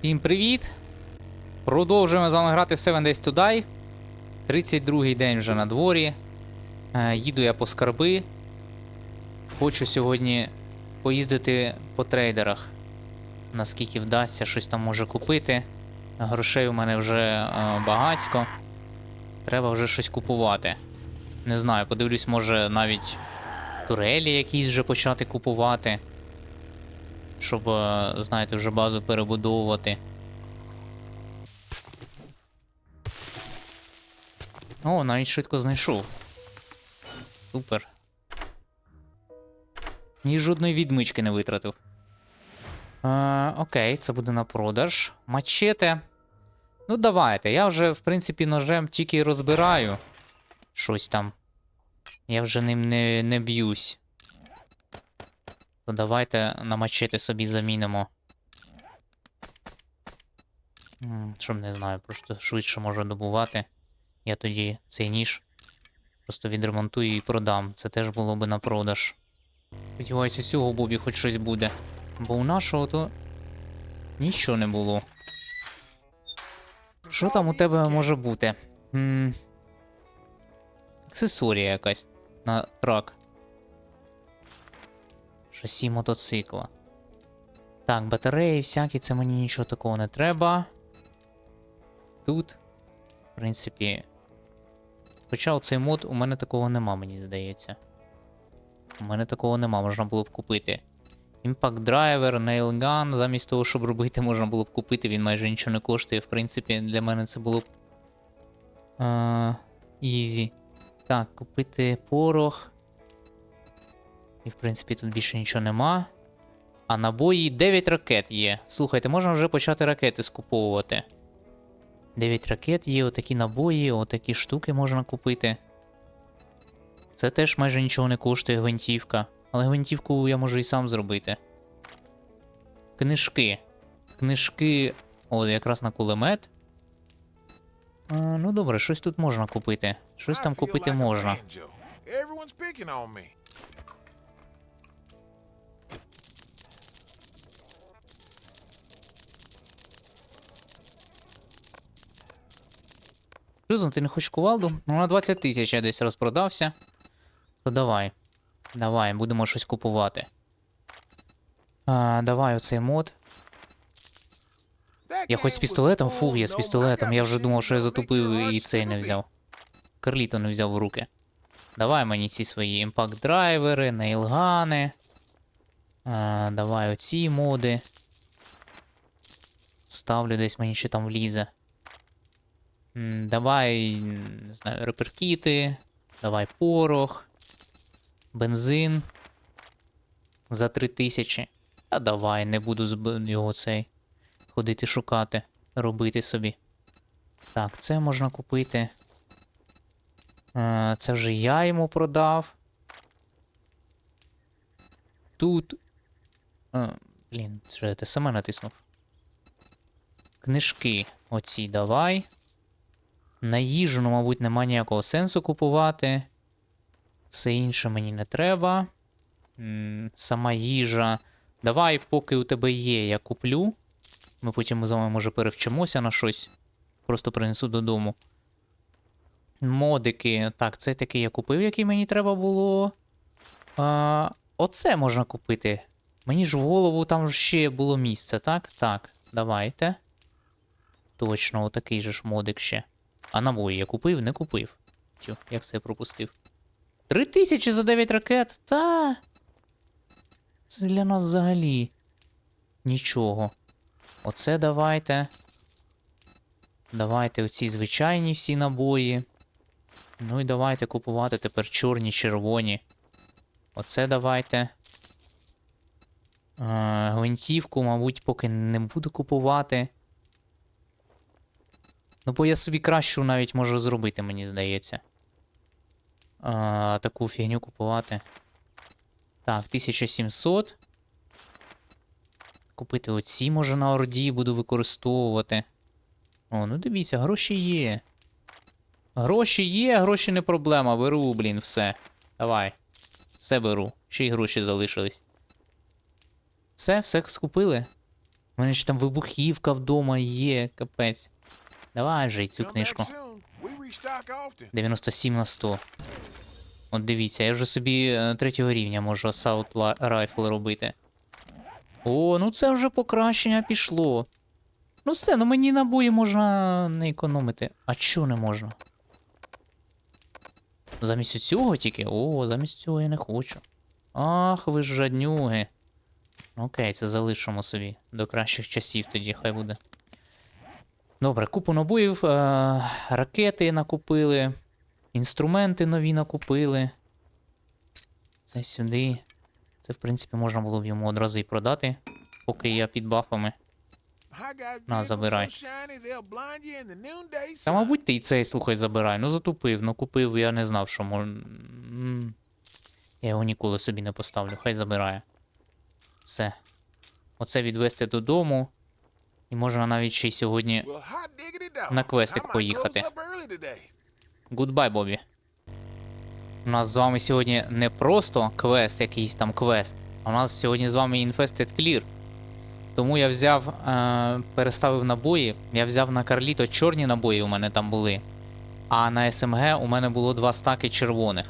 Всім привіт! Продовжуємо з вами грати в Seven Days to Die. 32-й день вже на дворі. Е, їду я по скарби. Хочу сьогодні поїздити по трейдерах. Наскільки вдасться, щось там може купити. Грошей у мене вже е, багацько. Треба вже щось купувати. Не знаю, подивлюсь, може навіть турелі якісь вже почати купувати щоб, е, знаєте, вже базу перебудовувати. О, навіть швидко знайшов. Супер. Ні жодної відмички не витратив. Е, окей, це буде на продаж. Мачете. Ну, давайте. Я вже, в принципі, ножем тільки розбираю щось там. Я вже ним не, не б'юсь. То давайте на собі замінимо. М, Щоб не знаю, просто швидше можу добувати. Я тоді цей ніж просто відремонтую і продам. Це теж було би на продаж. Сподіваюся, цього бобі хоч щось буде. Бо у нашого то нічого не було. Що там у тебе може бути? м Аксесорія якась на трак. Шасі мотоцикла. Так, батареї всякі, це мені нічого такого не треба. Тут, в принципі. Хоча оцей мод у мене такого нема, мені здається. У мене такого нема, можна було б купити. Impact Driver, Nailgun, замість того, щоб робити, можна було б купити, він майже нічого не коштує. В принципі, для мене це було б. Е, Ізі. Так, купити порох. І, в принципі, тут більше нічого нема. А набої 9 ракет є. Слухайте, можна вже почати ракети скуповувати. 9 ракет є, отакі набої, отакі штуки можна купити. Це теж майже нічого не коштує гвинтівка. Але гвинтівку я можу і сам зробити. Книжки. Книжки. О, якраз на кулемет. А, ну добре, щось тут можна купити. Щось там купити можна. Люзон, ти не хочеш кувалду? Ну, на 20 тисяч я десь розпродався. То давай. Давай, будемо щось купувати. А, давай оцей мод. Я хоч з пістолетом, фух, я з пістолетом. Я вже думав, що я затупив і цей не взяв. Карліто не взяв в руки. Давай мені ці свої імпакт драйвери, нейлгани. А, давай оці моди. Ставлю десь мені ще там влізе. Давай, не знаю, реперкіти, давай порох, бензин за 3000. А давай, не буду його цей ходити шукати, робити собі. Так, це можна купити. Е, Це вже я йому продав. Тут. Е, Блін, те саме натиснув. Книжки оці давай. На їжу, ну, мабуть, нема ніякого сенсу купувати. Все інше мені не треба. Сама їжа. Давай, поки у тебе є, я куплю. Ми потім з вами, може, перевчимося на щось. Просто принесу додому. Модики. Так, це такий я купив, який мені треба було. А, оце можна купити. Мені ж в голову там ще було місце, так? Так, давайте. Точно, отакий же ж модик ще. А набої я купив, не купив. Тю, як це я пропустив? Три тисячі за 9 ракет? Та. Це для нас взагалі. Нічого. Оце давайте. Давайте оці звичайні всі набої. Ну і давайте купувати тепер чорні, червоні. Оце давайте. Е, гвинтівку, мабуть, поки не буду купувати. Ну, бо я собі кращу навіть можу зробити, мені здається. А, таку фігню купувати. Так, 1700. Купити оці, може, на орді буду використовувати. О, ну дивіться, гроші є. Гроші є, гроші не проблема. Беру, блін, все. Давай. Все беру. Ще й гроші залишились. Все, все скупили. У мене ще там вибухівка вдома є, капець. Давай вже й цю книжку. soon. We restock often. 97 на 100. От дивіться, я вже собі е, третього рівня можу Assault Ла- Rifle робити. О, ну це вже покращення пішло. Ну все, ну мені набої можна не економити. А чого не можна? Замість цього тільки? О, замість цього я не хочу. Ах, ви ж жаднюги. Окей, це залишимо собі. До кращих часів тоді, хай буде. Добре, купу набоїв, е- ракети накупили, інструменти нові накупили. Це сюди. Це, в принципі, можна було б йому одразу і продати, поки я під бафами. На, забирай. Та, мабуть, ти і цей, слухай, забирай. Ну затупив, ну купив, я не знав, що мож... Я його ніколи собі не поставлю, хай забирає. Все. Оце відвести додому. І можна навіть ще й сьогодні. На квестик поїхати. Гудбай, Бобі. У нас з вами сьогодні не просто квест, якийсь там квест, а у нас сьогодні з вами Infested Clear. Тому я взяв, е, переставив набої. Я взяв на Карліто чорні набої у мене там були. А на СМГ у мене було два стаки червоних.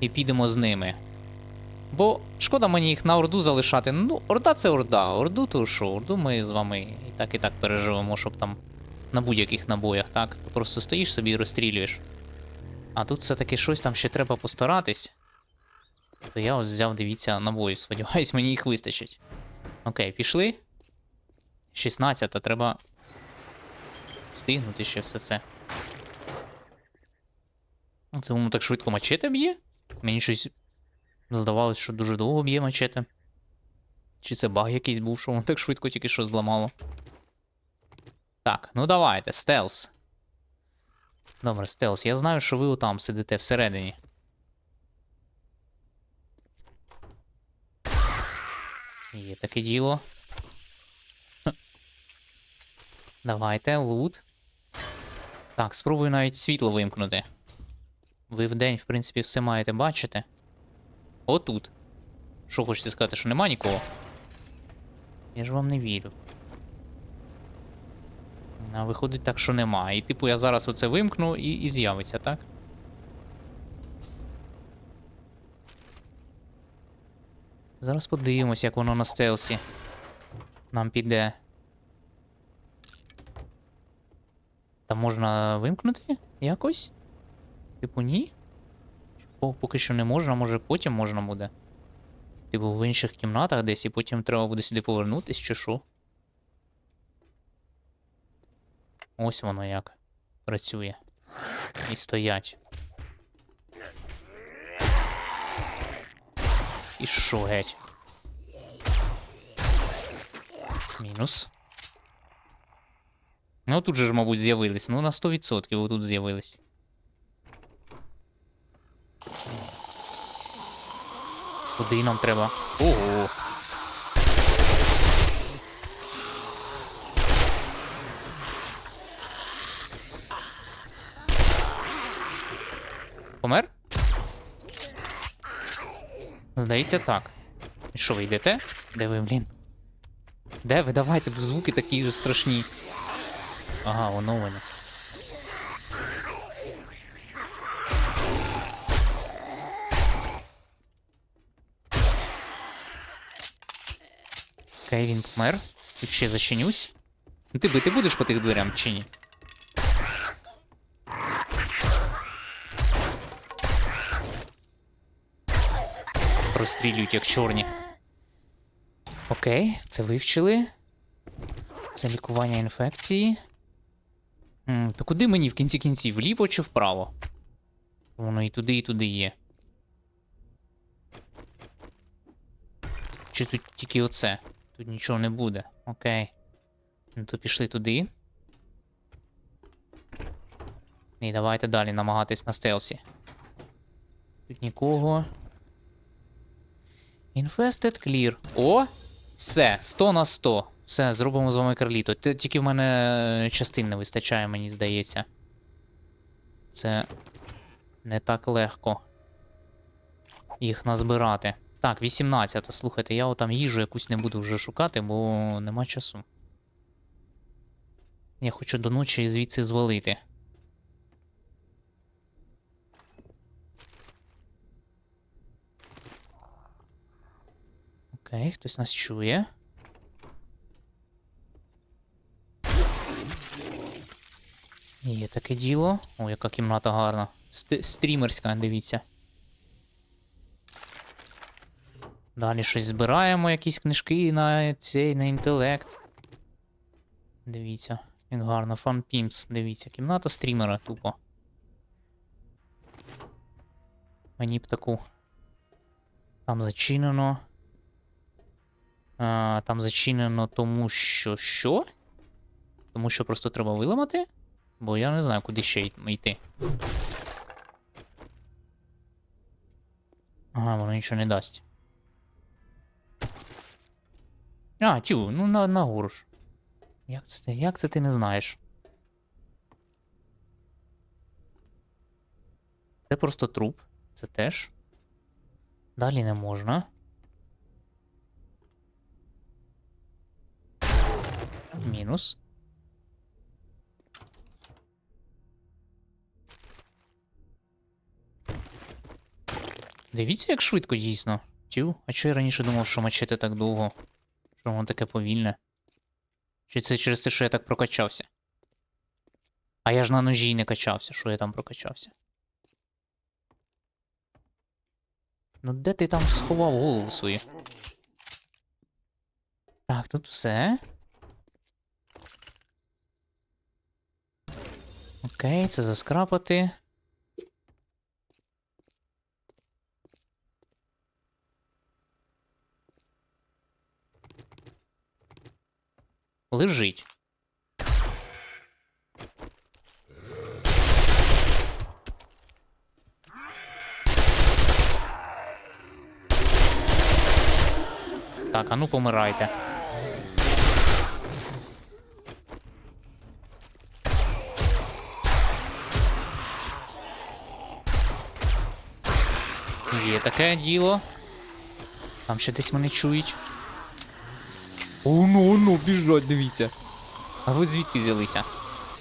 І підемо з ними. Бо шкода мені їх на орду залишати. Ну, орда це орда. Орду то що? Орду ми з вами і так і так переживемо, щоб там на будь-яких набоях, так? Ти просто стоїш собі і розстрілюєш. А тут все-таки щось там ще треба постаратись. То я ось взяв, дивіться, набоїв. Сподіваюсь, мені їх вистачить. Окей, пішли. 16, а треба встигнути ще все це. Це воно так швидко мачете б'є? Мені щось здавалось, що дуже довго б'є мачете. Чи це баг якийсь був, що воно так швидко тільки що зламало. Так, ну давайте, стелс. Добре, стелс. Я знаю, що ви отам сидите всередині. Є таке діло. Давайте, лут. Так, спробую навіть світло вимкнути. Ви вдень, в принципі, все маєте бачити. Отут. Що хочете сказати, що нема нікого? Я ж вам не вірю. А виходить так, що нема. І типу я зараз оце вимкну і, і з'явиться, так? Зараз подивимось, як воно на стелсі. Нам піде. Та можна вимкнути якось? Типу, ні? По- Поки що не можна, може потім можна буде. Типу в інших кімнатах десь, і потім треба буде сюди повернутись, чи що? Ось воно як працює. І стоять. І що геть? Мінус. Ну тут же ж, мабуть, з'явились. Ну на 100% отут з'явились. Куди нам треба? Ого. Помер? Здається, так. Що ви йдете? Де ви, блін? Де ви? Давайте, бо звуки такі страшні. Ага, воно Окей, він помер. Тут ще зачинюсь. Ну, Ти бити будеш по тих дверям чи ні? Розстрілюють як чорні. Окей, це вивчили. Це лікування інфекції. М, то куди мені в кінці кінців? Вліво чи вправо? Воно і туди, і туди є. Чи тут тільки оце? Тут нічого не буде. Окей. Ну то пішли туди. І давайте далі намагатись на стелсі. Тут нікого. Infested Clear. О! Все, 100 на 100. Все, зробимо з вами карліто. Тільки в мене е, частин не вистачає, мені здається. Це не так легко їх назбирати. Так, 18. Слухайте, я отам їжу якусь не буду вже шукати, бо нема часу. Я хочу до ночі звідси звалити. Окей, хтось нас чує. Є таке діло. О, яка кімната гарна. Ст- стрімерська, дивіться. Далі щось збираємо, якісь книжки на цей на інтелект. Дивіться, як гарно. Fun Pimps, дивіться, кімната стрімера тупо. Мені б таку. Там зачинено. А, там зачинено тому що що? Тому що просто треба виламати? Бо я не знаю, куди ще йти. Ага, воно нічого не дасть. А, тю, ну на, нагору ж. Як це ти? Як це ти не знаєш? Це просто труп. Це теж. Далі не можна. Мінус. Дивіться, як швидко дійсно. Тю, а чого я раніше думав, що мачете так довго? Що воно таке повільне? Чи це через те, що я так прокачався? А я ж на ножі не качався, що я там прокачався. Ну де ти там сховав голову свою? Так, тут все. Окей, це заскрапати. Лежить. Так, а ну помирайте. Є таке діло. Там ще десь мене чують. О, ну, ну, біжать, дивіться. А ви звідки взялися?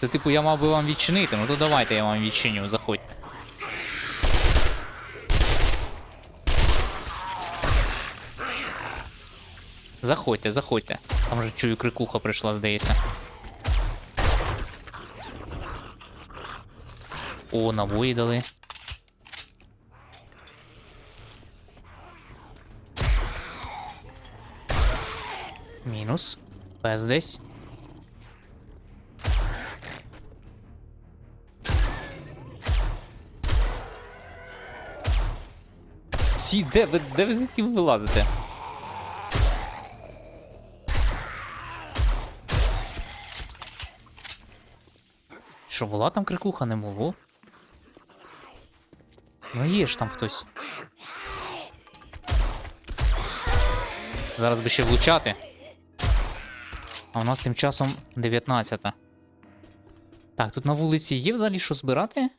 Це типу я мав би вам відчинити, ну то давайте я вам відчиню, заходьте. Заходьте, заходьте. Там вже чую крикуха прийшла, здається. О, набої дали. Мінус. Пес десь. Всі, де ви, де ви звідки ви вилазите? Що, була там крикуха, не було? Ну є ж там хтось. Зараз би ще влучати. А у нас тим часом 19. Так, тут на вулиці є взагалі що збирати?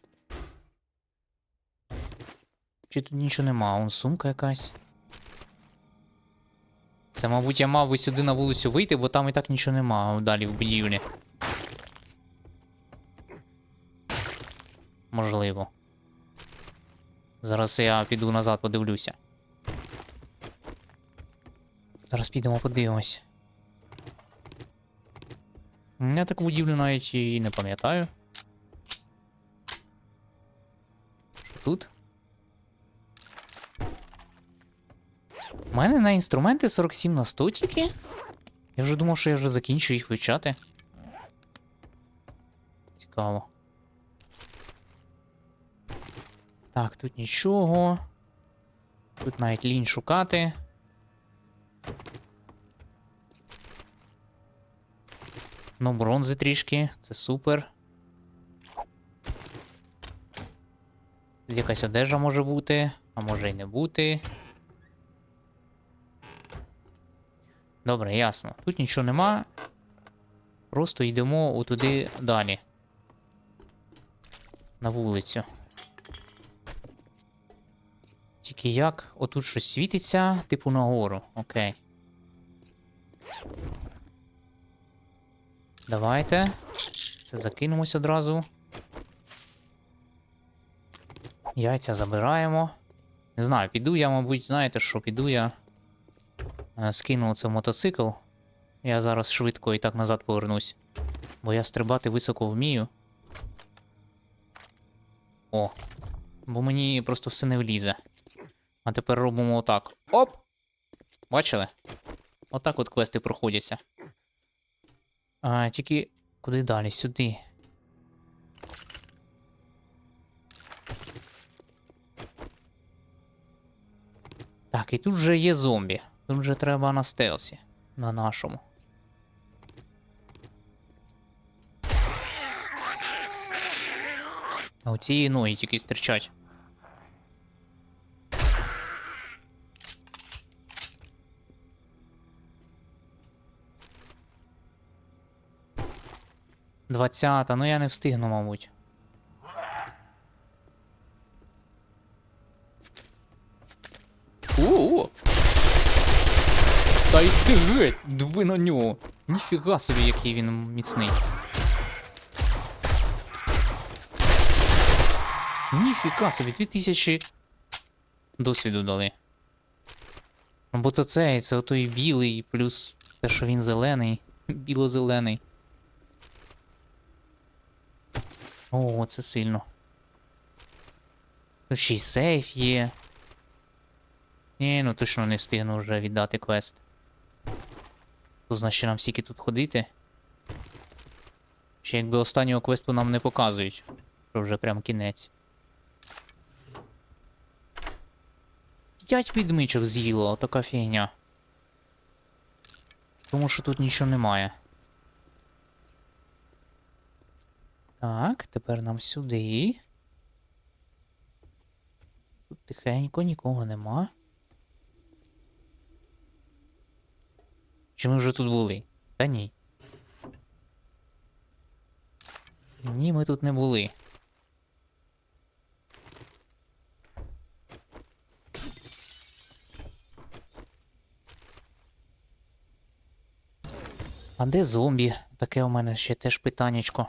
Чи тут нічого нема? Вон сумка якась. Це, мабуть, я мав би сюди на вулицю вийти, бо там і так нічого нема далі в будівлі. Можливо. Зараз я піду назад, подивлюся. Зараз підемо подивимось. Я таку будівлю навіть і не пам'ятаю. Тут? У мене на інструменти 47 на 100 тільки. Я вже думав, що я вже закінчу їх вивчати. Цікаво. Так, тут нічого. Тут навіть лінь шукати. Ну, бронзи трішки, це супер. Якась одежа може бути, а може й не бути. Добре, ясно. Тут нічого нема. Просто йдемо отуди далі. На вулицю. Тільки як? Отут щось світиться, типу нагору. Окей. Давайте. Це закинемось одразу. Яйця забираємо. Не знаю, піду я, мабуть, знаєте що, піду я. е, Скину це мотоцикл. Я зараз швидко і так назад повернусь. Бо я стрибати високо вмію. О. Бо мені просто все не влізе. А тепер робимо отак. Оп! Бачили? Отак от квести проходяться. А, тільки куди далі? Сюди. Так, і тут же є зомбі. Тут же треба на стелсі. На нашому. А у цієї ноги тільки стерчать. 20-та, ну я не встигну, мабуть. О! Та й ти геть! Диви на нього! Ніфіга собі, який він міцний. Ніфіга собі, 2000 досвіду дали. Бо це цей, це отой білий, плюс те, що він зелений, біло-зелений. О, це сильно. Тут ще й сейф є. Ні, ну точно не встигну вже віддати квест. То значить нам стільки тут ходити. Ще якби останнього квесту нам не показують. Що вже прям кінець. П'ять відмичок з'їло, така фігня. Тому що тут нічого немає. Так, тепер нам сюди. Тут тихенько, нікого нема. Чи ми вже тут були? Та ні. Ні, ми тут не були. А де зомбі? Таке у мене ще теж питаннячко.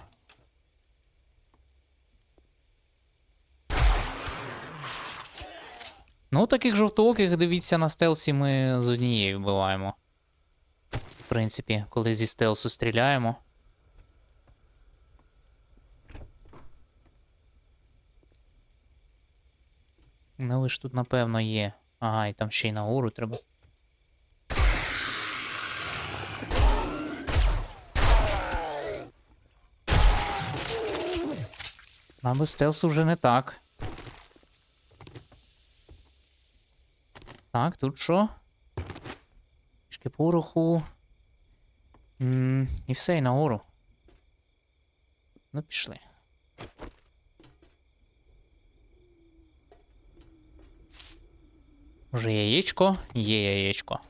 Ну, таких жовтооких, дивіться, на стелсі ми з однією вбиваємо. В принципі, коли зі стелсу стріляємо. Ну, ви ж тут, напевно, є. Ага, і там ще й нагору треба. Нам без стелсу вже не так. Так, тут що? Трішки пороху. М, І все, і нагору. Ну, пішли. Вже яєчко? Є яєчко.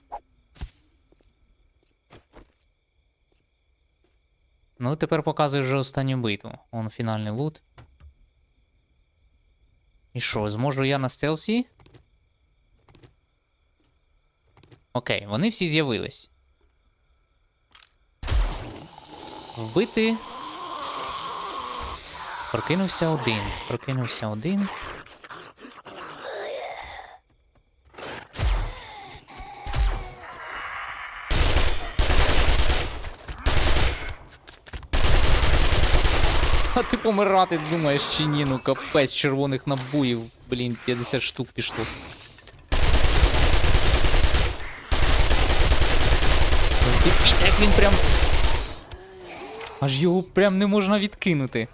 Ну, тепер показує вже останню битву. Вон фінальний лут. І що, зможу я на стелсі? Окей, вони всі з'явились. Вбити. Прокинувся один. Прокинувся один. А ти помирати думаєш чи ні? Ну капець червоних набоїв. Блін, 50 штук пішло. Дивіться, як він прям. Аж його прям не можна відкинути.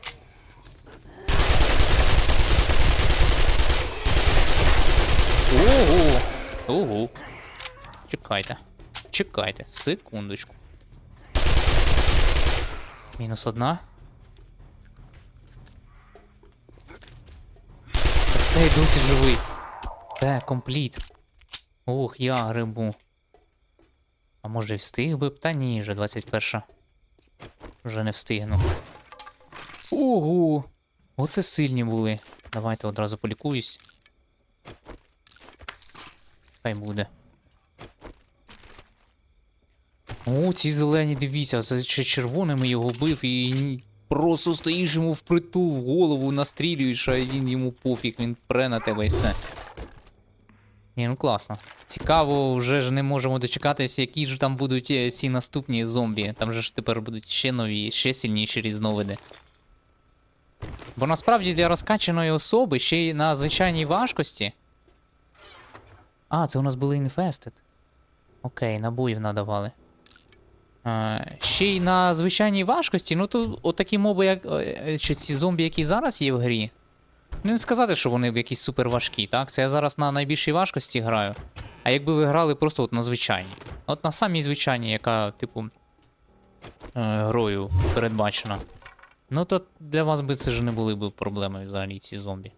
Ого! Ого. Чекайте. Чекайте, секундочку. Мінус одна. Цей досі живий. Те, компліт. Ох, я грибу. А може і встиг би б? Та ні, вже 21. Вже не встигну. Ого! Оце сильні були. Давайте одразу полікуюсь. Хай буде. О, ці зелені, дивіться, це ще червоними його бив і просто стоїш йому впритул в голову, настрілюєш, а він йому пофіг, він пре на тебе і все. Ні, ну класно. Цікаво, вже ж не можемо дочекатися, які ж там будуть е, ці наступні зомбі. Там же ж тепер будуть ще нові, ще сильніші різновиди. Бо насправді для розкачаної особи ще й на звичайній важкості. А, це у нас були Infested. Окей, набоїв надавали. А, ще й на звичайній важкості, ну то отакі моби, як. е, е, Чи ці зомбі, які зараз є в грі. Ну, Не сказати, що вони якісь супер важкі, так? Це я зараз на найбільшій важкості граю. А якби ви грали просто от на звичайній. От на самій звичайній, яка, типу, е, грою передбачена. Ну то для вас би це ж не були б проблеми взагалі ці зомбі.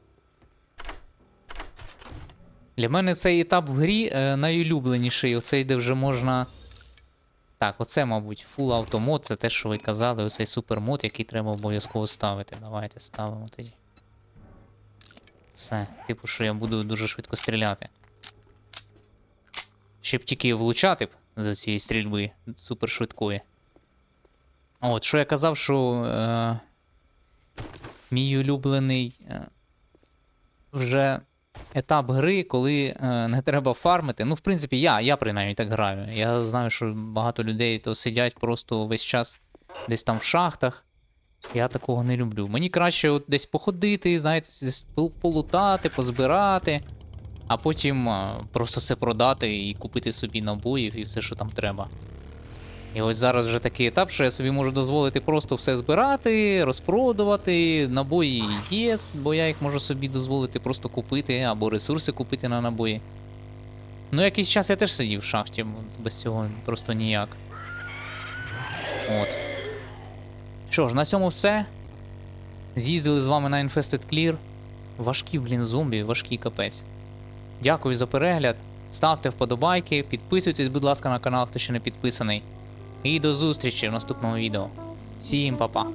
Для мене цей етап в грі е, найулюбленіший. Оцей, де вже можна. Так, оце, мабуть, Full Auto Mode, це те, що ви казали, оцей супермод, який треба обов'язково ставити. Давайте ставимо тоді. Все, типу, що я буду дуже швидко стріляти. Ще б тільки влучати б за цієї стрільби супершвидкої. От, що я казав, що е, мій улюблений е, вже етап гри, коли е, не треба фармити. Ну, в принципі, я, я принаймні так граю. Я знаю, що багато людей то сидять просто весь час десь там в шахтах. Я такого не люблю. Мені краще от десь походити, знаєте, полутати, позбирати, а потім е, просто це продати і купити собі набоїв і все, що там треба. І ось зараз вже такий етап, що я собі можу дозволити просто все збирати, розпродувати. Набої є, бо я їх можу собі дозволити просто купити або ресурси купити на набої. Ну, якийсь час я теж сидів в шахті, без цього просто ніяк. От. Що ж, на цьому все. З'їздили з вами на Infested Clear. Важкі, блін, зомбі, важкий капець. Дякую за перегляд. Ставте вподобайки, підписуйтесь, будь ласка, на канал, хто ще не підписаний. І до зустрічі в наступному відео. Всім па-па!